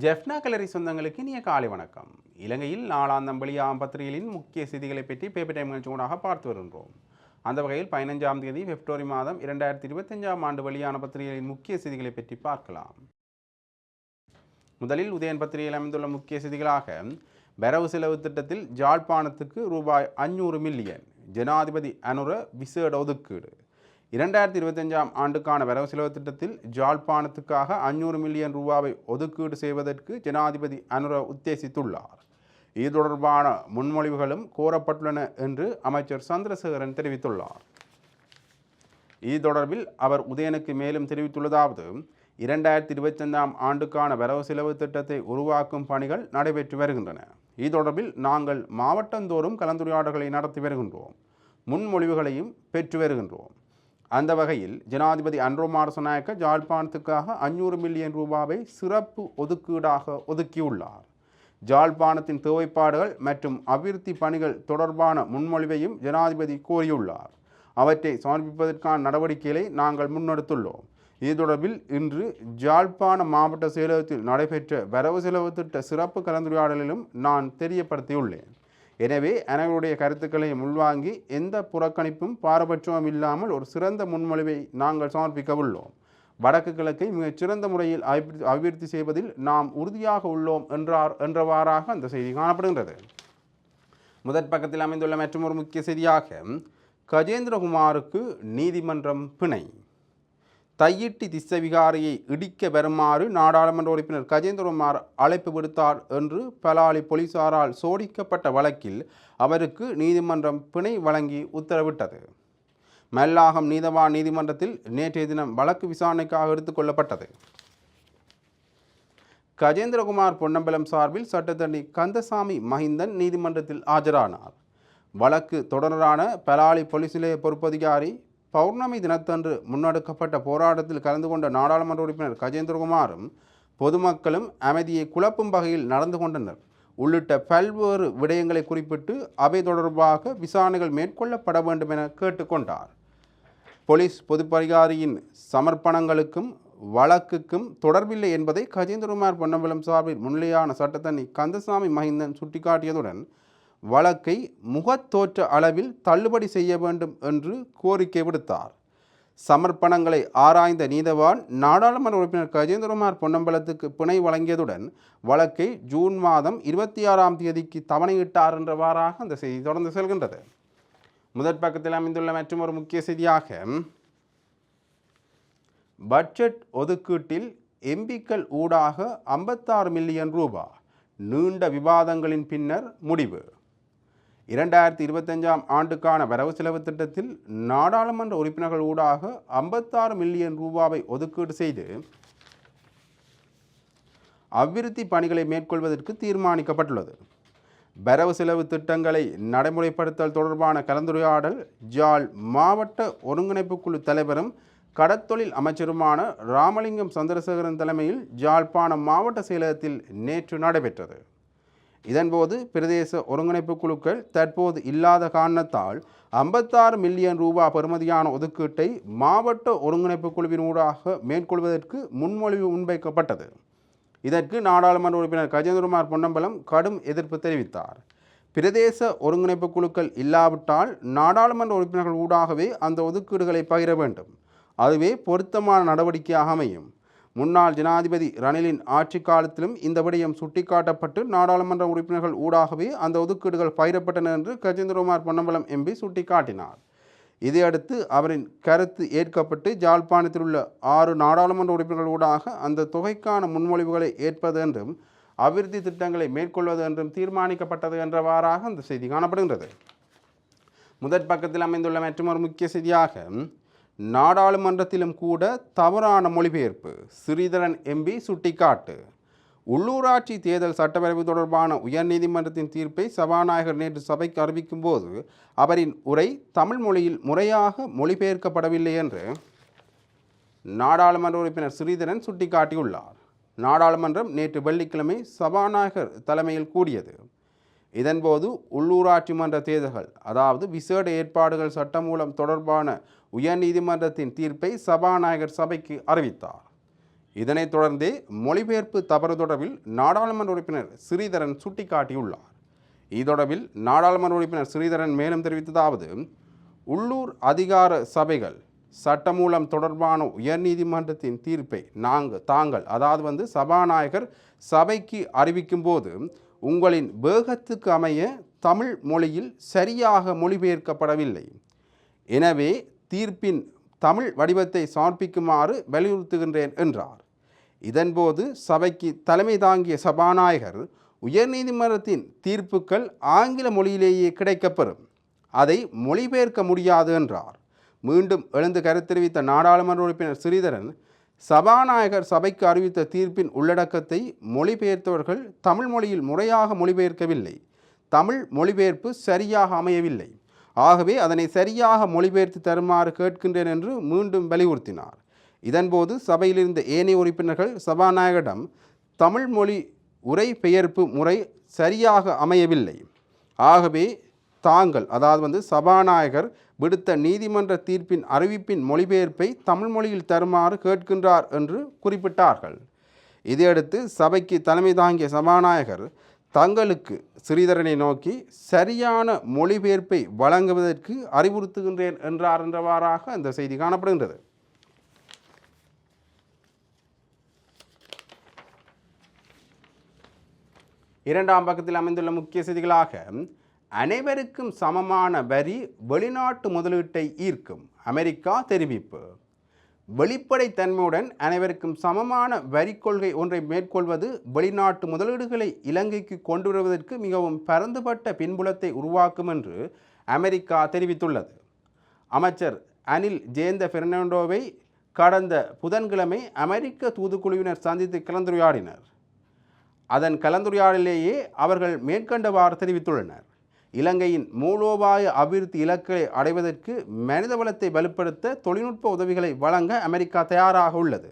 ஜெஃப்னா கலரி சொந்தங்களுக்கு இனிய காலை வணக்கம். இலங்கையில் நாளாந்தம்பளி பத்திரிகைகளின் முக்கிய செய்திகளை பற்றி பேப்பர் டைம் நிகழ்ச்சி ஊடாக பார்த்து வருகின்றோம். அந்த வகையில் பதினஞ்சாம் தேதி பிப்ரவரி மாதம் இரண்டாயிரத்தி இருபத்தஞ்சாம் ஆண்டு வெளியான பத்திரிகைகளின் முக்கிய செய்திகளை பற்றி பார்க்கலாம். முதலில் உதயன் பத்திரிகையில் அமைந்துள்ள முக்கிய செய்திகளாக வரவு செலவு திட்டத்தில் ஜாழ்ப்பாணத்துக்கு ரூபாய் அஞ்சூறு மில்லியன் ஜனாதிபதி அனுர விசேட ஒதுக்கீடு. இரண்டாயிரத்தி இருபத்தஞ்சாம் ஆண்டுக்கான வரவு செலவு திட்டத்தில் ஜாழ்ப்பாணத்துக்காக அஞ்சூறு மில்லியன் ரூபாவை ஒதுக்கீடு செய்வதற்கு ஜனாதிபதி அனுர உத்தேசித்துள்ளார். இது தொடர்பான முன்மொழிவுகளும் கோரப்பட்டுள்ளன என்று அமைச்சர் சந்திரசேகரன் தெரிவித்துள்ளார். இது தொடர்பில் அவர் உதயனுக்கு மேலும் தெரிவித்துள்ளதாவது இரண்டாயிரத்தி இருபத்தைந்தாம் ஆண்டுக்கான வரவு செலவு திட்டத்தை உருவாக்கும் பணிகள் நடைபெற்று வருகின்றன. இது தொடர்பில் நாங்கள் மாவட்டந்தோறும் கலந்துரையாடல்களை நடத்தி வருகின்றோம். முன்மொழிவுகளையும் பெற்று வருகின்றோம். அந்த வகையில் ஜனாதிபதி அன்ரோ மாரசநாயக்க ஜாழ்ப்பாணத்துக்காக அஞ்சூறு மில்லியன் ரூபாவை சிறப்பு ஒதுக்கீடாக ஒதுக்கியுள்ளார். ஜாழ்ப்பாணத்தின் தேவைப்பாடுகள் மற்றும் அபிவிருத்தி பணிகள் தொடர்பான முன்மொழிவையும் ஜனாதிபதி கோரியுள்ளார். அவற்றை சமர்ப்பிப்பதற்கான நடவடிக்கைகளை நாங்கள் முன்னெடுத்துள்ளோம். இது தொடர்பில் இன்று ஜாழ்ப்பாண மாவட்ட செயலகத்தில் நடைபெற்ற வரவு செலவு திட்ட சிறப்பு கலந்துரையாடலிலும் நான் தெரியப்படுத்தியுள்ளேன். எனவே அனைவருடைய கருத்துக்களை உள்வாங்கி எந்த புறக்கணிப்பும் பாரபட்சமும் இல்லாமல் ஒரு சிறந்த முன்மொழிவை நாங்கள் சமர்ப்பிக்க உள்ளோம். வடக்கு கிழக்கை மிகச்சிறந்த முறையில் அபிவிருத்தி அபிவிருத்தி செய்வதில் நாம் உறுதியாக உள்ளோம் என்றார் என்றவாறாக அந்த செய்தி காணப்படுகின்றது. முதற் பக்கத்தில் அமைந்துள்ள மற்றொரு முக்கிய செய்தியாக கஜேந்திரகுமாருக்கு நீதிமன்றம் பிணை. தையிட்டி திசவிகாரியை இடிக்க வருமாறு நாடாளுமன்ற உறுப்பினர் கஜேந்திரகுமார் அழைப்பு விடுத்தார் என்று பலாலி போலீசாரால் சோடிக்கப்பட்ட வழக்கில் அவருக்கு நீதிமன்றம் பிணை வழங்கி உத்தரவிட்டது. மல்லாகம் நீதவான் நீதிமன்றத்தில் நேற்றைய தினம் வழக்கு விசாரணைக்காக எடுத்துக்கொள்ளப்பட்டது கஜேந்திரகுமார் பொன்னம்பலம் சார்பில் சட்டத்தரணி கந்தசாமி மஹிந்தன் நீதிமன்றத்தில் ஆஜரானார். வழக்கு தொடரான பலாலி போலீஸ் நிலைய பொறுப்பதிகாரி பௌர்ணமி தினத்தன்று முன்னெடுக்கப்பட்ட போராட்டத்தில் கலந்து கொண்ட நாடாளுமன்ற உறுப்பினர் கஜேந்திரகுமாரும் பொதுமக்களும் அமைதியை குழப்பும் வகையில் நடந்து கொண்டனர். உள்ளிட்ட பல்வேறு விடயங்களை குறிப்பிட்டு அவை தொடர்பாக விசாரணைகள் மேற்கொள்ளப்பட வேண்டும் என கேட்டுக்கொண்டார். போலீஸ் பொதுப்பதிகாரியின் சமர்ப்பணங்களுக்கும் வழக்குக்கும் தொடர்பில்லை என்பதை கஜேந்திரகுமார் பொன்னம்பலம் சார்பில் முன்னிலையான சட்டத்தண்ணி கந்தசாமி மஹிந்தன் சுட்டிக்காட்டியதுடன் வழக்கை முகத்தோற்ற அளவில் தள்ளுபடி செய்ய வேண்டும் என்று கோரிக்கை விடுத்தார். சமர்ப்பணங்களை ஆராய்ந்த நீதவான் நாடாளுமன்ற உறுப்பினர் கஜேந்திரகுமார் பொன்னம்பலத்துக்கு பிணை வழங்கியதுடன் வழக்கை ஜூன் மாதம் இருபத்தி ஆறாம் தேதிக்கு தவணையிட்டார் என்றவாறாக அந்த செய்தி தொடர்ந்து செல்கின்றது. முதற் பக்கத்தில் அமைந்துள்ள மற்றும் ஒரு முக்கிய செய்தியாக பட்ஜெட் ஒதுக்கீட்டில் எம்பிக்கள் ஊடாக ஐம்பத்தாறு மில்லியன் ரூபா நீண்ட விவாதங்களின் பின்னர் முடிவு. இரண்டாயிரத்தி இருபத்தஞ்சாம் ஆண்டுக்கான வரவு செலவு திட்டத்தில் நாடாளுமன்ற உறுப்பினர்கள் ஊடாக ஐம்பத்தாறு மில்லியன் ரூபாவை ஒதுக்கீடு செய்து அபிவிருத்தி பணிகளை மேற்கொள்வதற்கு தீர்மானிக்கப்பட்டுள்ளது. வரவு செலவு திட்டங்களை நடைமுறைப்படுத்தல் தொடர்பான கலந்துரையாடல் ஜாழ் மாவட்ட ஒருங்கிணைப்பு குழு தலைவரும் கடத்தொழில் அமைச்சருமான ராமலிங்கம் சந்திரசேகரன் தலைமையில் ஜாழ்ப்பாணம் மாவட்ட செயலகத்தில் நேற்று நடைபெற்றது. இதன்போது பிரதேச ஒருங்கிணைப்பு குழுக்கள் தற்போது இல்லாத காரணத்தால் ஐம்பத்தாறு மில்லியன் ரூபா பெறுமதியான ஒதுக்கீட்டை மாவட்ட ஒருங்கிணைப்பு குழுவின் ஊடாக மேற்கொள்வதற்கு முன்மொழிவு முன்வைக்கப்பட்டது. இதற்கு நாடாளுமன்ற உறுப்பினர் கஜேந்திரகுமார் பொன்னம்பலம் கடும் எதிர்ப்பு தெரிவித்தார். பிரதேச ஒருங்கிணைப்பு குழுக்கள் இல்லாவிட்டால் நாடாளுமன்ற உறுப்பினர்கள் ஊடாகவே அந்த ஒதுக்கீடுகளை பகிர வேண்டும். அதுவே பொருத்தமான நடவடிக்கையாக அமையும். முன்னாள் ஜனாதிபதி ரணிலின் ஆட்சி காலத்திலும் இந்த விடயம் சுட்டிக்காட்டப்பட்டு நாடாளுமன்ற உறுப்பினர்கள் ஊடாகவே அந்த ஒதுக்கீடுகள் பயிரப்பட்டன என்று கஜேந்திரகுமார் பொன்னம்பலம் எம்பி சுட்டிக்காட்டினார். இதையடுத்து அவரின் கருத்து ஏற்கப்பட்டு ஜாழ்ப்பாணத்தில் உள்ள ஆறு நாடாளுமன்ற உறுப்பினர்கள் ஊடாக அந்த தொகைக்கான முன்மொழிவுகளை ஏற்பது என்றும் அபிவிருத்தி திட்டங்களை மேற்கொள்வது என்றும் தீர்மானிக்கப்பட்டது என்றவாறாக அந்த செய்தி காணப்படுகின்றது. முதற் பக்கத்தில் அமைந்துள்ள மற்றொரு முக்கிய செய்தியாக நாடாளுமன்றத்திலும் கூட தவறான மொழிபெயர்ப்பு. ஸ்ரீதரன் எம்பி சுட்டிக்காட்டு. உள்ளூராட்சி தேர்தல் சட்டப்பேரவை தொடர்பான உயர்நீதிமன்றத்தின் தீர்ப்பை சபாநாயகர் நேற்று சபைக்கு அறிவிக்கும் போது அவரின் உரை தமிழ் மொழியில் முறையாக மொழிபெயர்க்கப்படவில்லை என்று நாடாளுமன்ற உறுப்பினர் ஸ்ரீதரன் சுட்டிக்காட்டியுள்ளார். நாடாளுமன்றம் நேற்று வெள்ளிக்கிழமை சபாநாயகர் தலைமையில் கூடியது. இதன்போது உள்ளூராட்சி மன்ற தேர்தல்கள் அதாவது விசேட ஏற்பாடுகள் சட்டமூலம் தொடர்பான உயர்நீதிமன்றத்தின் தீர்ப்பை சபாநாயகர் சபைக்கு அறிவித்தார். இதனைத் தொடர்ந்தே மொழிபெயர்ப்பு தவறு தொடர்பில் நாடாளுமன்ற உறுப்பினர் ஸ்ரீதரன் சுட்டிக்காட்டியுள்ளார். இது தொடர்பில் நாடாளுமன்ற உறுப்பினர் ஸ்ரீதரன் மேலும் தெரிவித்ததாவது உள்ளூர் அதிகார சபைகள் சட்டமூலம் தொடர்பான உயர்நீதிமன்றத்தின் தீர்ப்பை நாங்கள் தாங்கள் அதாவது வந்து சபாநாயகர் சபைக்கு அறிவிக்கும் போது உங்களின் வேகத்துக்கு அமைய தமிழ் மொழியில் சரியாக மொழிபெயர்க்கப்படவில்லை. எனவே தீர்ப்பின் தமிழ் வடிவத்தை சமர்ப்பிக்குமாறு வலியுறுத்துகின்றேன் என்றார். இதன்போது சபைக்கு தலைமை தாங்கிய சபாநாயகர் உயர்நீதிமன்றத்தின் தீர்ப்புக்கள் ஆங்கில மொழியிலேயே கிடைக்கப்பெறும். அதை மொழிபெயர்க்க முடியாது என்றார். மீண்டும் எழுந்து கருத்தெரிவித்த நாடாளுமன்ற உறுப்பினர் ஸ்ரீதரன் சபாநாயகர் சபைக்கு அறிவித்த தீர்ப்பின் உள்ளடக்கத்தை மொழிபெயர்த்தவர்கள் தமிழ் மொழியில் முறையாக மொழிபெயர்க்கவில்லை. தமிழ் மொழிபெயர்ப்பு சரியாக அமையவில்லை. ஆகவே அதனை சரியாக மொழிபெயர்த்து தருமாறு கேட்கின்றேன் என்று மீண்டும் வலியுறுத்தினார். இதன்போது சபையிலிருந்த ஏனைய உறுப்பினர்கள் சபாநாயகரிடம் தமிழ் மொழி உரை பெயர்ப்பு முறை சரியாக அமையவில்லை. ஆகவே தாங்கள் அதாவது வந்து சபாநாயகர் விடுத்த நீதிமன்ற தீர்ப்பின் அறிவிப்பின் மொழிபெயர்ப்பை தமிழ் மொழியில் தருமாறு கேட்கின்றார் என்று குறிப்பிட்டார்கள். இதையடுத்து சபைக்கு தலைமை தாங்கிய சபாநாயகர் தங்களுக்கு ஸ்ரீதரனை நோக்கி சரியான மொழிபெயர்ப்பை வழங்குவதற்கு அறிவுறுத்துகின்றேன் என்றார் என்றவாறாக அந்த செய்தி காணப்படுகின்றது. இரண்டாம் பக்கத்தில் அமைந்துள்ள முக்கிய செய்திகளாக அனைவருக்கும் சமமான வரி வெளிநாட்டு முதலீட்டை ஈர்க்கும். அமெரிக்கா தெரிவிப்பு. வெளிப்படைத்தன்மையுடன் அனைவருக்கும் சமமான வரி கொள்கை ஒன்றை மேற்கொள்வது வெளிநாட்டு முதலீடுகளை இலங்கைக்கு கொண்டு வருவதற்கு மிகவும் பரந்துபட்ட பின்புலத்தை உருவாக்கும் என்று அமெரிக்கா தெரிவித்துள்ளது. அமைச்சர் அனில் ஜெயந்த பெர்னாண்டோவை கடந்த புதன்கிழமை அமெரிக்க தூதுக்குழுவினர் சந்தித்து கலந்துரையாடினர். அதன் கலந்துரையாடலேயே அவர்கள் மேற்கண்டவாறு தெரிவித்துள்ளனர். இலங்கையின் மூலோபாய அபிவிருத்தி இலக்குகளை அடைவதற்கு மனிதவளத்தை வலுப்படுத்த தொழில்நுட்ப உதவிகளை வழங்க அமெரிக்கா தயாராக உள்ளது.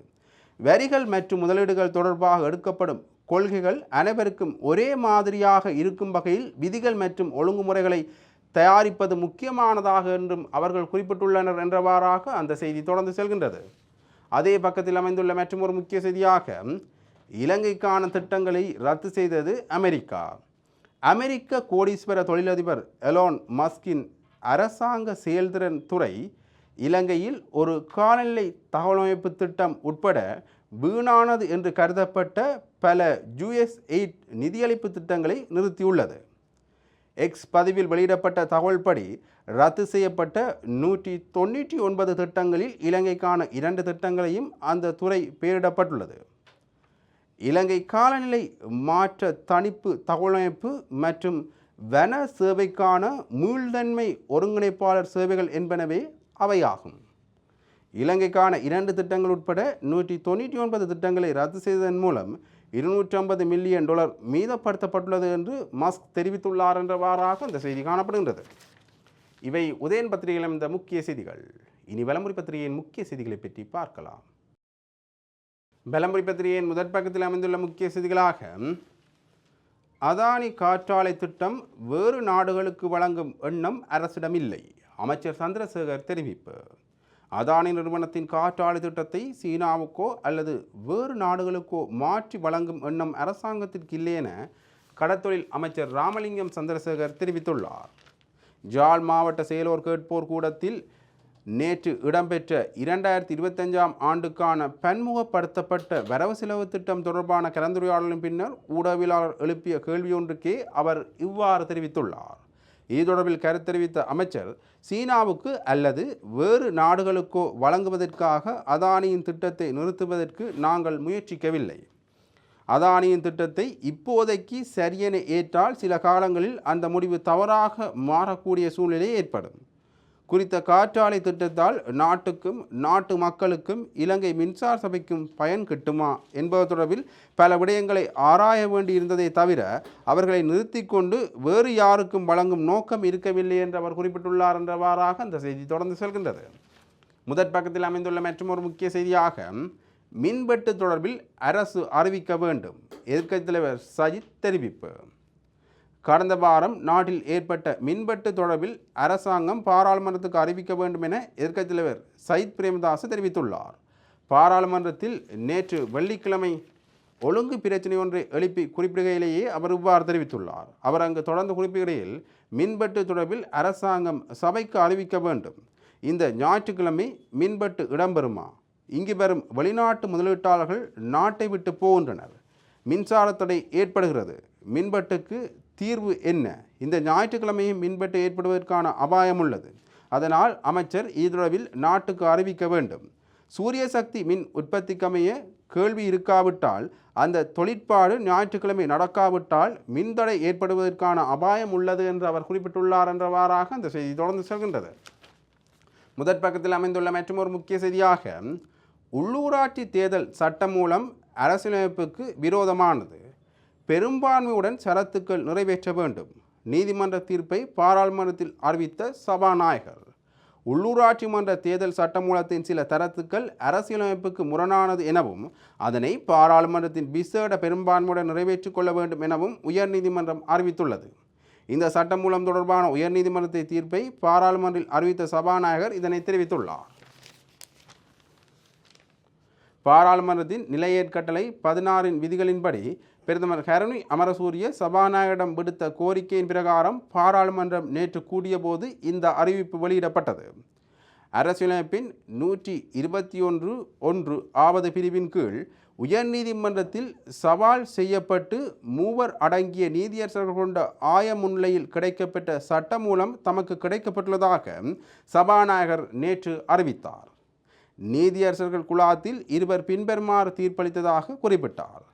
வரிகள் மற்றும் முதலீடுகள் தொடர்பாக எடுக்கப்படும் கொள்கைகள் அனைவருக்கும் ஒரே மாதிரியாக இருக்கும் வகையில் விதிகள் மற்றும் ஒழுங்குமுறைகளை தயாரிப்பது முக்கியமானதாக என்றும் அவர்கள் குறிப்பிட்டுள்ளனர் என்றவாறாக அந்த செய்தி தொடர்ந்து செல்கின்றது. அதே பக்கத்தில் அமைந்துள்ள மற்றும் ஒரு முக்கிய செய்தியாக இலங்கைக்கான திட்டங்களை ரத்து செய்தது அமெரிக்கா. அமெரிக்க கோடீஸ்வர தொழிலதிபர் எலோன் மஸ்கின் அரசாங்க செயல்திறன் துறை இலங்கையில் ஒரு காலநிலை தகவலமைப்பு திட்டம் உட்பட வீணானது என்று கருதப்பட்ட பல ஜூஎஸ் எயிட் நிதியளிப்பு திட்டங்களை நிறுத்தியுள்ளது. எக்ஸ் பதிவில் வெளியிடப்பட்ட தகவல்படி ரத்து செய்யப்பட்ட நூற்றி தொண்ணூற்றி ஒன்பது திட்டங்களில் இலங்கைக்கான இரண்டு திட்டங்களையும் அந்த துறை பெயரிடப்பட்டுள்ளது. இலங்கை காலநிலை மாற்ற தணிப்பு தகவலமைப்பு மற்றும் வன சேவைக்கான மீள்தன்மை ஒருங்கிணைப்பாளர் சேவைகள் என்பனவே அவையாகும். இலங்கைக்கான இரண்டு திட்டங்கள் உட்பட நூற்றி தொண்ணூற்றி ஒன்பது திட்டங்களை ரத்து செய்ததன் மூலம் இருநூற்றி ஐம்பது மில்லியன் டாலர் மீதப்படுத்தப்பட்டுள்ளது என்று மஸ்க் தெரிவித்துள்ளார் என்றவாறாக இந்த செய்தி காணப்படுகின்றது. இவை உதயன் பத்திரிகையில் இந்த முக்கிய செய்திகள். இனி வலமுறை பத்திரிகையின் முக்கிய செய்திகளை பற்றி பார்க்கலாம். பலம்புரி பத்திரிகையின் முதற் பக்கத்தில் அமைந்துள்ள முக்கிய செய்திகளாக அதானி காற்றாலை திட்டம் வேறு நாடுகளுக்கு வழங்கும் எண்ணம் அரசிடமில்லை அமைச்சர் சந்திரசேகர் தெரிவிப்பு. அதானி நிறுவனத்தின் காற்றாலை திட்டத்தை சீனாவுக்கோ அல்லது வேறு நாடுகளுக்கோ மாற்றி வழங்கும் எண்ணம் அரசாங்கத்திற்கு இல்லை என கடத்தொழில் அமைச்சர் ராமலிங்கம் சந்திரசேகர் தெரிவித்துள்ளார். ஜாழ் மாவட்ட செயலோர் கேட்போர் கூடத்தில் நேற்று இடம்பெற்ற இரண்டாயிரத்தி இருபத்தஞ்சாம் ஆண்டுக்கான பன்முகப்படுத்தப்பட்ட வரவு செலவு திட்டம் தொடர்பான கலந்துரையாடலின் பின்னர் ஊடகவியலாளர் எழுப்பிய கேள்வியொன்றுக்கே அவர் இவ்வாறு தெரிவித்துள்ளார். இது தொடர்பில் கருத்தெரிவித்த அமைச்சர் சீனாவுக்கு அல்லது வேறு நாடுகளுக்கோ வழங்குவதற்காக அதானியின் திட்டத்தை நிறுத்துவதற்கு நாங்கள் முயற்சிக்கவில்லை. அதானியின் திட்டத்தை இப்போதைக்கு சரியென ஏற்றால் சில காலங்களில் அந்த முடிவு தவறாக மாறக்கூடிய சூழ்நிலை ஏற்படும். குறித்த காற்றாலை திட்டத்தால் நாட்டுக்கும் நாட்டு மக்களுக்கும் இலங்கை மின்சார சபைக்கும் பயன் கிட்டுமா என்பது தொடர்பில் பல விடயங்களை ஆராய வேண்டியிருந்ததை தவிர அவர்களை நிறுத்தி கொண்டு வேறு யாருக்கும் வழங்கும் நோக்கம் இருக்கவில்லை என்று அவர் குறிப்பிட்டுள்ளார் என்றவாறாக அந்த செய்தி தொடர்ந்து செல்கின்றது. முதற் பக்கத்தில் அமைந்துள்ள மற்றொரு முக்கிய செய்தியாக மின்வெட்டு தொடர்பில் அரசு அறிவிக்க வேண்டும். எதிர்க்கட்சித் தலைவர் சஜித் தெரிவிப்பு. கடந்த வாரம் நாட்டில் ஏற்பட்ட மின்வெட்டு தொடர்பில் அரசாங்கம் பாராளுமன்றத்துக்கு அறிவிக்க வேண்டும் என எதிர்க்கட்சித் தலைவர் சயித் பிரேமதாஸ் தெரிவித்துள்ளார். பாராளுமன்றத்தில் நேற்று வெள்ளிக்கிழமை ஒழுங்கு பிரச்சனை ஒன்றை எழுப்பி குறிப்பிடுகையிலேயே அவர் இவ்வாறு தெரிவித்துள்ளார். அவர் அங்கு தொடர்ந்து குறிப்பிடுகையில் மின்பட்டு தொடர்பில் அரசாங்கம் சபைக்கு அறிவிக்க வேண்டும். இந்த ஞாயிற்றுக்கிழமை மின்பட்டு இடம்பெறுமா? இங்கு வரும் வெளிநாட்டு முதலீட்டாளர்கள் நாட்டை விட்டு போகின்றனர். மின்சார தடை ஏற்படுகிறது. மின்பட்டுக்கு தீர்வு என்ன? இந்த ஞாயிற்றுக்கிழமையும் மின்வெட்டு ஏற்படுவதற்கான அபாயம் உள்ளது. அதனால் அமைச்சர் இதுதொடர்பில் நாட்டுக்கு அறிவிக்க வேண்டும். சூரிய சக்தி மின் உற்பத்திக்கமைய கேள்வி இருக்காவிட்டால் அந்த தொழிற்பாடு ஞாயிற்றுக்கிழமை நடக்காவிட்டால் மின்தடை ஏற்படுவதற்கான அபாயம் உள்ளது என்று அவர் குறிப்பிட்டுள்ளார் என்றவாறாக அந்த செய்தி தொடர்ந்து செல்கின்றது. முதற் பக்கத்தில் அமைந்துள்ள மற்றும் ஒரு முக்கிய செய்தியாக உள்ளூராட்சி தேர்தல் சட்டம் மூலம் அரசியலமைப்புக்கு விரோதமானது. பெரும்பான்மையுடன் சரத்துக்கள் நிறைவேற்ற வேண்டும். நீதிமன்ற தீர்ப்பை பாராளுமன்றத்தில் அறிவித்த சபாநாயகர். உள்ளூராட்சி மன்ற தேர்தல் சட்டமூலத்தின் சில தரத்துக்கள் அரசியலமைப்புக்கு முரணானது எனவும் அதனை பாராளுமன்றத்தின் விசேட பெரும்பான்மையுடன் நிறைவேற்றிக் கொள்ள வேண்டும் எனவும் உயர்நீதிமன்றம் அறிவித்துள்ளது. இந்த சட்டமூலம் தொடர்பான உயர்நீதிமன்றத்தை தீர்ப்பை பாராளுமன்றில் அறிவித்த சபாநாயகர் இதனை தெரிவித்துள்ளார். பாராளுமன்றத்தின் நிலையேற்கட்டளை பதினாறின் விதிகளின்படி பிரதமர் ஹரணி அமரசூரிய சபாநாயகரிடம் விடுத்த கோரிக்கையின் பிரகாரம் பாராளுமன்றம் நேற்று கூடியபோது இந்த அறிவிப்பு வெளியிடப்பட்டது. அரசியலமைப்பின் நூற்றி இருபத்தி ஒன்று ஒன்று ஆவது பிரிவின் கீழ் உயர்நீதிமன்றத்தில் சவால் செய்யப்பட்டு மூவர் அடங்கிய நீதியரசர்கள் கொண்ட ஆய முன்னிலையில் கிடைக்கப்பெற்ற சட்டம் மூலம் தமக்கு கிடைக்கப்பட்டுள்ளதாக சபாநாயகர் நேற்று அறிவித்தார். நீதியரசர்கள் குழாத்தில் இருவர் பின்வருமாறு தீர்ப்பளித்ததாக குறிப்பிட்டார்.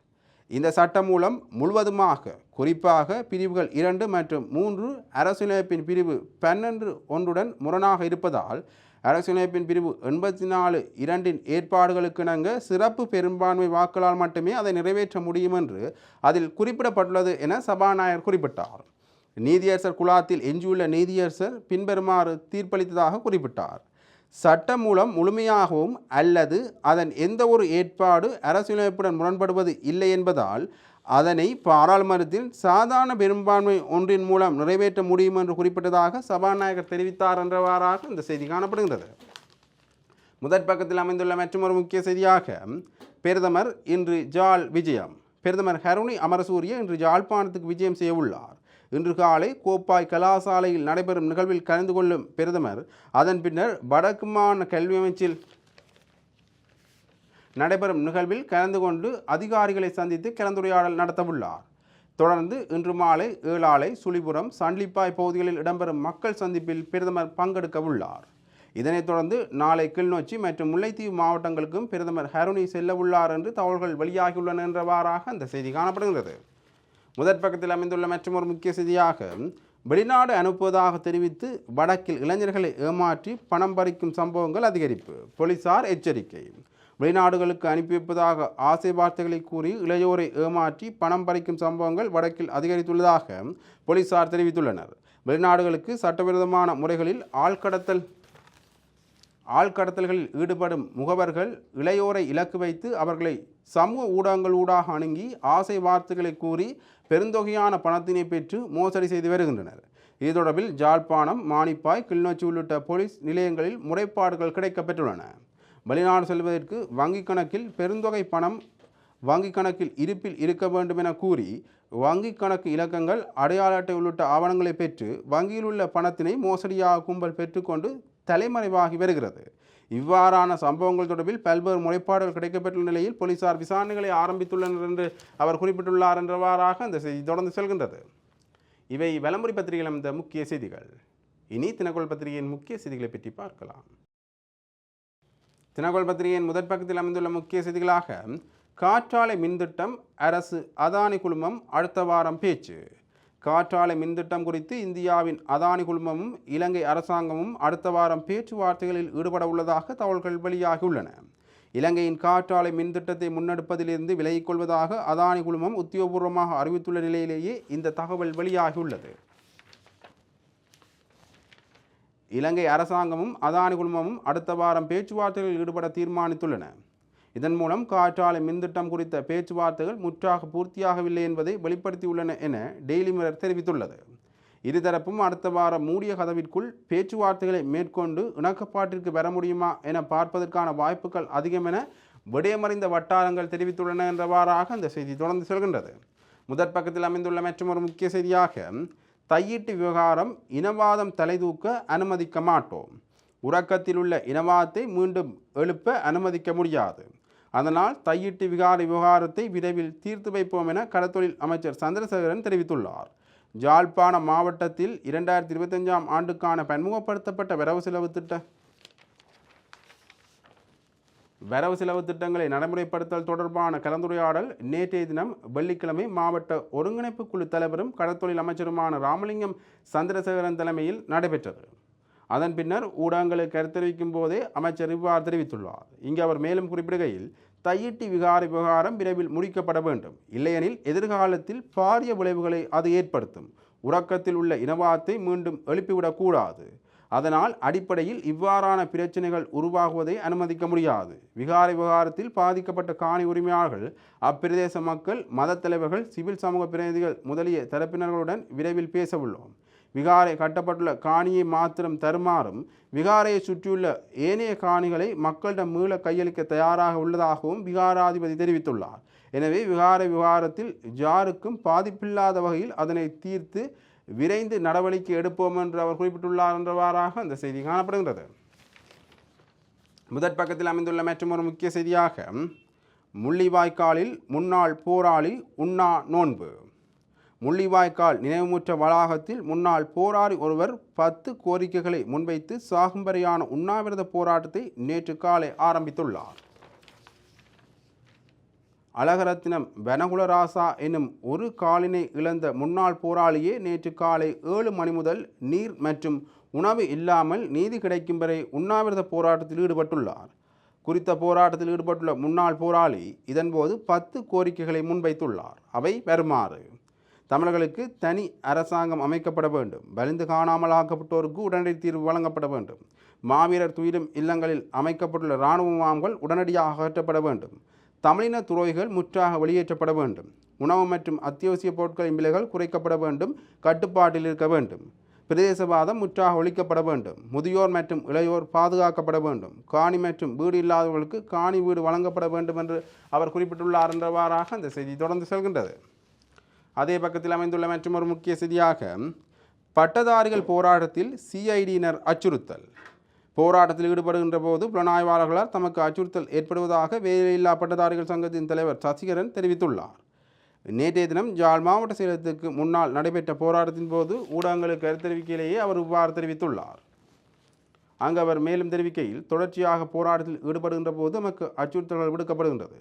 இந்த சட்டம் மூலம் முழுவதுமாக குறிப்பாக பிரிவுகள் இரண்டு மற்றும் மூன்று அரசியலமைப்பின் பிரிவு பன்னெண்டு ஒன்றுடன் முரணாக இருப்பதால் அரசியலமைப்பின் பிரிவு எண்பத்தி நாலு இரண்டின் ஏற்பாடுகளுக்கு இணங்க சிறப்பு பெரும்பான்மை வாக்களால் மட்டுமே அதை நிறைவேற்ற முடியும் என்று அதில் குறிப்பிடப்பட்டுள்ளது என சபாநாயகர் குறிப்பிட்டார். நீதியரசர் குலாத்தில் எஞ்சியுள்ள நீதியரசர் பின்வருமாறு தீர்ப்பளித்ததாக குறிப்பிட்டார். சட்டம் மூலம் முழுமையாகவும் அல்லது அதன் எந்த ஒரு ஏற்பாடு அரசியலமைப்புடன் முரண்படுவது இல்லை என்பதால் அதனை பாராளுமன்றத்தில் சாதாரண பெரும்பான்மை ஒன்றின் மூலம் நிறைவேற்ற முடியும் என்று குறிப்பிட்டதாக சபாநாயகர் தெரிவித்தார் என்றவாறாக இந்த செய்தி காணப்படுகின்றது. முதற் பக்கத்தில் அமைந்துள்ள மற்றொரு முக்கிய செய்தியாக பிரதமர் இன்று ஜால் விஜயம். பிரதமர் ஹருணி அமரசூரிய இன்று ஜாழ்ப்பாணத்துக்கு விஜயம் செய்ய உள்ளார் இன்று காலை கோப்பாய் கலாசாலையில் நடைபெறும் நிகழ்வில் கலந்து கொள்ளும் பிரதமர் அதன் பின்னர் வடக்கு மாநில கல்வி அமைச்சில் நடைபெறும் நிகழ்வில் கலந்து கொண்டு அதிகாரிகளை சந்தித்து கலந்துரையாடல் நடத்தவுள்ளார். தொடர்ந்து இன்று மாலை ஏழாலை சுழிபுரம் சண்டிப்பாய் பகுதிகளில் இடம்பெறும் மக்கள் சந்திப்பில் பிரதமர் பங்கெடுக்க உள்ளார் இதனைத் தொடர்ந்து நாளை கிளிநொச்சி மற்றும் முல்லைத்தீவு மாவட்டங்களுக்கும் பிரதமர் ஹருணி செல்ல உள்ளார் என்று தகவல்கள் வெளியாகியுள்ளன என்றவாறாக அந்த செய்தி காணப்படுகிறது முதற் பக்கத்தில் அமைந்துள்ள மற்றொரு முக்கிய செய்தியாக வெளிநாடு அனுப்புவதாக தெரிவித்து வடக்கில் இளைஞர்களை ஏமாற்றி பணம் பறிக்கும் சம்பவங்கள் அதிகரிப்பு போலீசார் எச்சரிக்கை. வெளிநாடுகளுக்கு அனுப்பி வைப்பதாக ஆசை வார்த்தைகளை கூறி இளையோரை ஏமாற்றி பணம் பறிக்கும் சம்பவங்கள் வடக்கில் அதிகரித்துள்ளதாக போலீசார் தெரிவித்துள்ளனர். வெளிநாடுகளுக்கு சட்டவிரோதமான முறைகளில் ஆள்கடத்தல் ஆழ்கடத்தல்களில் ஈடுபடும் முகவர்கள் இளையோரை இலக்கு வைத்து அவர்களை சமூக ஊடகங்கள் ஊடாக அணுகி ஆசை வார்த்தைகளை கூறி பெருந்தொகையான பணத்தினை பெற்று மோசடி செய்து வருகின்றனர். இது தொடர்பில் ஜாழ்ப்பாணம் மானிப்பாய் கிளிநொச்சி உள்ளிட்ட போலீஸ் நிலையங்களில் முறைப்பாடுகள் கிடைக்கப்பெற்றுள்ளன. வெளிநாடு செல்வதற்கு வங்கிக் கணக்கில் பெருந்தொகை பணம் வங்கிக் கணக்கில் இருப்பில் இருக்க வேண்டும் என கூறி வங்கிக் கணக்கு இலக்கங்கள் அடையாள அட்டை உள்ளிட்ட ஆவணங்களை பெற்று வங்கியில் உள்ள பணத்தினை மோசடியாக கும்பல் பெற்றுக்கொண்டு தலைமறைவாகி வருகிறது. இவ்வாறான சம்பவங்கள் தொடர்பில் பல்வேறு முறைப்பாடுகள் கிடைக்கப்பெற்றுள்ள நிலையில் போலீசார் விசாரணைகளை ஆரம்பித்துள்ளனர் என்று அவர் குறிப்பிட்டுள்ளார் என்றவாறாக அந்த செய்தி தொடர்ந்து செல்கின்றது. இவை வலமுறை பத்திரிகையில் அமைந்த முக்கிய செய்திகள். இனி தினகோல் பத்திரிகையின் முக்கிய செய்திகளை பற்றி பார்க்கலாம். தினகோல் பத்திரிகையின் முதற் பக்கத்தில் அமைந்துள்ள முக்கிய செய்திகளாக காற்றாலை மின்திட்டம் அரசு அதானி குழுமம் அடுத்த வாரம் பேச்சு. காற்றாலை மின்திட்டம் குறித்து இந்தியாவின் அதானி குழுமமும் இலங்கை அரசாங்கமும் அடுத்த வாரம் பேச்சுவார்த்தைகளில் ஈடுபட உள்ளதாக தகவல்கள் வெளியாகியுள்ளன. இலங்கையின் காற்றாலை மின்திட்டத்தை முன்னெடுப்பதிலிருந்து விலகிக் கொள்வதாக அதானி குழுமம் உத்தியோகபூர்வமாக அறிவித்துள்ள நிலையிலேயே இந்த தகவல் வெளியாகியுள்ளது. இலங்கை அரசாங்கமும் அதானி குழுமமும் அடுத்த வாரம் பேச்சுவார்த்தைகளில் ஈடுபட தீர்மானித்துள்ளன. இதன் மூலம் காற்றாலை மின்திட்டம் குறித்த பேச்சுவார்த்தைகள் முற்றாக பூர்த்தியாகவில்லை என்பதை வெளிப்படுத்தியுள்ளன என டெய்லி மிரர் தெரிவித்துள்ளது. இருதரப்பும் அடுத்த வாரம் மூடிய கதவிற்குள் பேச்சுவார்த்தைகளை மேற்கொண்டு இணக்கப்பாட்டிற்கு பெற முடியுமா என பார்ப்பதற்கான வாய்ப்புகள் அதிகம் என விடயமறிந்த வட்டாரங்கள் தெரிவித்துள்ளன என்றவாறாக அந்த செய்தி தொடர்ந்து செல்கின்றது. முதற் பக்கத்தில் அமைந்துள்ள மற்றொரு முக்கிய செய்தியாக தையீட்டு விவகாரம் இனவாதம் தலைதூக்க அனுமதிக்க மாட்டோம். உறக்கத்தில் உள்ள இனவாதத்தை மீண்டும் எழுப்ப அனுமதிக்க முடியாது. அதனால் தையிட்டு விகார விவகாரத்தை விரைவில் தீர்த்து வைப்போம் என கடத்தொழில் அமைச்சர் சந்திரசேகரன் தெரிவித்துள்ளார். ஜாழ்ப்பாண மாவட்டத்தில் இரண்டாயிரத்தி இருபத்தஞ்சாம் ஆண்டுக்கான பன்முகப்படுத்தப்பட்ட வரவு செலவு திட்ட வரவு செலவு திட்டங்களை நடைமுறைப்படுத்தல் தொடர்பான கலந்துரையாடல் நேற்றைய தினம் வெள்ளிக்கிழமை மாவட்ட ஒருங்கிணைப்பு குழு தலைவரும் கடற்தொழில் அமைச்சருமான ராமலிங்கம் சந்திரசேகரன் தலைமையில் நடைபெற்றது. அதன் பின்னர் ஊடகங்களை கருத்தெரிவிக்கும் போதே அமைச்சர் இவ்வாறு தெரிவித்துள்ளார். இங்கு அவர் மேலும் குறிப்பிடுகையில் தையிட்டி விகார விவகாரம் விரைவில் முடிக்கப்பட வேண்டும். இல்லையெனில் எதிர்காலத்தில் பாரிய விளைவுகளை அது ஏற்படுத்தும். உறக்கத்தில் உள்ள இனவாதத்தை மீண்டும் எழுப்பிவிடக்கூடாது அதனால் அடிப்படையில் இவ்வாறான பிரச்சனைகள் உருவாகுவதை அனுமதிக்க முடியாது. விகார விவகாரத்தில் பாதிக்கப்பட்ட காணி உரிமையாளர்கள் அப்பிரதேச மக்கள் மத தலைவர்கள் சிவில் சமூக பிரதிநிதிகள் முதலிய தரப்பினர்களுடன் விரைவில் பேச உள்ளோம். விகாரை கட்டப்பட்டுள்ள காணியை மாத்திரம் தருமாறும் விகாரையை சுற்றியுள்ள ஏனைய காணிகளை மக்களிடம் மீள கையளிக்க தயாராக உள்ளதாகவும் விகாராதிபதி தெரிவித்துள்ளார். எனவே விகார விவகாரத்தில் ஜாருக்கும் பாதிப்பில்லாத வகையில் அதனை தீர்த்து விரைந்து நடவடிக்கை எடுப்போம் என்று அவர் குறிப்பிட்டுள்ளார் என்றவாறாக அந்த செய்தி காணப்படுகின்றது. முதற் பக்கத்தில் அமைந்துள்ள மற்றொரு முக்கிய செய்தியாக முள்ளிவாய்க்காலில் முன்னாள் போராளி உண்ணா நோன்பு. முள்ளிவாய்க்கால் நினைவுமுற்ற வளாகத்தில் முன்னாள் போராளி ஒருவர் பத்து கோரிக்கைகளை முன்வைத்து சாகும்பரியான உண்ணாவிரத போராட்டத்தை நேற்று காலை ஆரம்பித்துள்ளார். அழகரத்தினம் வனகுலராசா எனும் ஒரு காலினை இழந்த முன்னாள் போராளியே நேற்று காலை ஏழு மணி முதல் நீர் மற்றும் உணவு இல்லாமல் நீதி கிடைக்கும் வரை உண்ணாவிரத போராட்டத்தில் ஈடுபட்டுள்ளார். குறித்த போராட்டத்தில் ஈடுபட்டுள்ள முன்னாள் போராளி இதன்போது பத்து கோரிக்கைகளை முன்வைத்துள்ளார். அவை வருமாறு தமிழர்களுக்கு தனி அரசாங்கம் அமைக்கப்பட வேண்டும். வலிந்து காணாமலாக்கப்பட்டோருக்கு உடனடி தீர்வு வழங்கப்பட வேண்டும். மாவீரர் துயிலும் இல்லங்களில் அமைக்கப்பட்டுள்ள இராணுவ முகாம்கள் உடனடியாக அகற்றப்பட வேண்டும். தமிழின துறவிகள் முற்றாக வெளியேற்றப்பட வேண்டும். உணவு மற்றும் அத்தியாவசிய பொருட்களின் விலைகள் குறைக்கப்பட வேண்டும். கட்டுப்பாட்டில் இருக்க வேண்டும். பிரதேசவாதம் முற்றாக ஒழிக்கப்பட வேண்டும். முதியோர் மற்றும் இளையோர் பாதுகாக்கப்பட வேண்டும். காணி மற்றும் வீடு இல்லாதவர்களுக்கு காணி வீடு வழங்கப்பட வேண்டும் என்று அவர் குறிப்பிட்டுள்ளார் என்றவாறாக அந்த செய்தி தொடர்ந்து செல்கின்றது. அதே பக்கத்தில் அமைந்துள்ள மற்றும் ஒரு முக்கிய செய்தியாக பட்டதாரிகள் போராட்டத்தில் சிஐடியினர் அச்சுறுத்தல். போராட்டத்தில் ஈடுபடுகின்ற போது புலனாய்வாளர்களால் தமக்கு அச்சுறுத்தல் ஏற்படுவதாக வேலையில்லா பட்டதாரிகள் சங்கத்தின் தலைவர் சசிகரன் தெரிவித்துள்ளார். நேற்றைய தினம் ஜாழ் மாவட்ட செயலகத்துக்கு முன்னால் நடைபெற்ற போராட்டத்தின் போது ஊடகங்களுக்கு கருத்தெரிவிக்கையிலேயே அவர் இவ்வாறு தெரிவித்துள்ளார். அங்கு அவர் மேலும் தெரிவிக்கையில் தொடர்ச்சியாக போராட்டத்தில் ஈடுபடுகின்ற போது நமக்கு அச்சுறுத்தல்கள் விடுக்கப்படுகின்றது.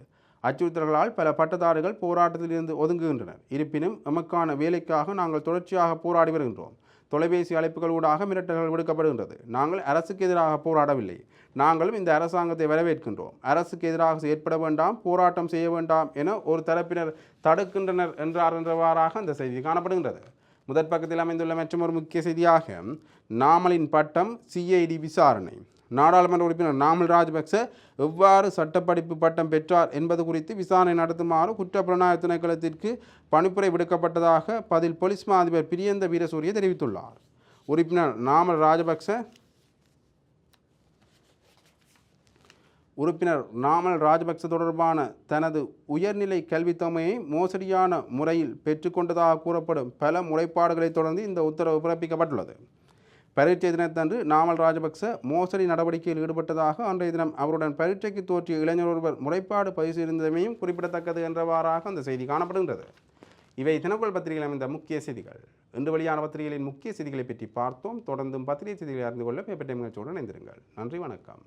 அச்சுறுத்தல்களால் பல பட்டதாரிகள் போராட்டத்திலிருந்து ஒதுங்குகின்றனர். இருப்பினும் எமக்கான வேலைக்காக நாங்கள் தொடர்ச்சியாக போராடி வருகின்றோம். தொலைபேசி அழைப்புகள் ஊடாக மிரட்டல்கள் விடுக்கப்படுகின்றது. நாங்கள் அரசுக்கு எதிராக போராடவில்லை. நாங்களும் இந்த அரசாங்கத்தை வரவேற்கின்றோம். அரசுக்கு எதிராக செயற்பட வேண்டாம் போராட்டம் செய்ய வேண்டாம் என ஒரு தரப்பினர் தடுக்கின்றனர் என்றார் என்றவாறாக அந்த செய்தி காணப்படுகின்றது. முதற் பக்கத்தில் அமைந்துள்ள மற்றும் ஒரு முக்கிய செய்தியாக நாமலின் பட்டம் சிஐடி விசாரணை. நாடாளுமன்ற உறுப்பினர் நாமல் ராஜபக்ச எவ்வாறு சட்டப்படிப்பு பட்டம் பெற்றார் என்பது குறித்து விசாரணை நடத்துமாறு குற்றப்புலனாய்வு திணைக்களத்திற்கு பணிப்புரை விடுக்கப்பட்டதாக பதில் போலீஸ் மா அதிபர் பிரியந்த வீரசூரிய தெரிவித்துள்ளார். உறுப்பினர் நாமல் ராஜபக்ச உறுப்பினர் நாமல் ராஜபக்ச தொடர்பான தனது உயர்நிலை கல்வித் தொகையை மோசடியான முறையில் பெற்றுக்கொண்டதாக கூறப்படும் பல முறைப்பாடுகளை தொடர்ந்து இந்த உத்தரவு பிறப்பிக்கப்பட்டுள்ளது. பரீட்சை தினத்தன்று நாமல் ராஜபக்ச மோசடி நடவடிக்கையில் ஈடுபட்டதாக அன்றைய தினம் அவருடன் பரீட்சைக்கு தோற்றிய இளைஞர் ஒருவர் முறைப்பாடு பதிவு செய்திருந்தமையும் குறிப்பிடத்தக்கது என்றவாறாக அந்த செய்தி காணப்படுகின்றது. இவை தினக்குள் பத்திரிகையில் அமைந்த முக்கிய செய்திகள். இன்று வெளியான பத்திரிகைகளின் முக்கிய செய்திகளை பற்றி பார்த்தோம். தொடர்ந்தும் பத்திரிகை செய்திகளை அறிந்து கொள்ள பேப்பர் டைம் நிகழ்ச்சியுடன் இணைந்திருங்கள். நன்றி வணக்கம்.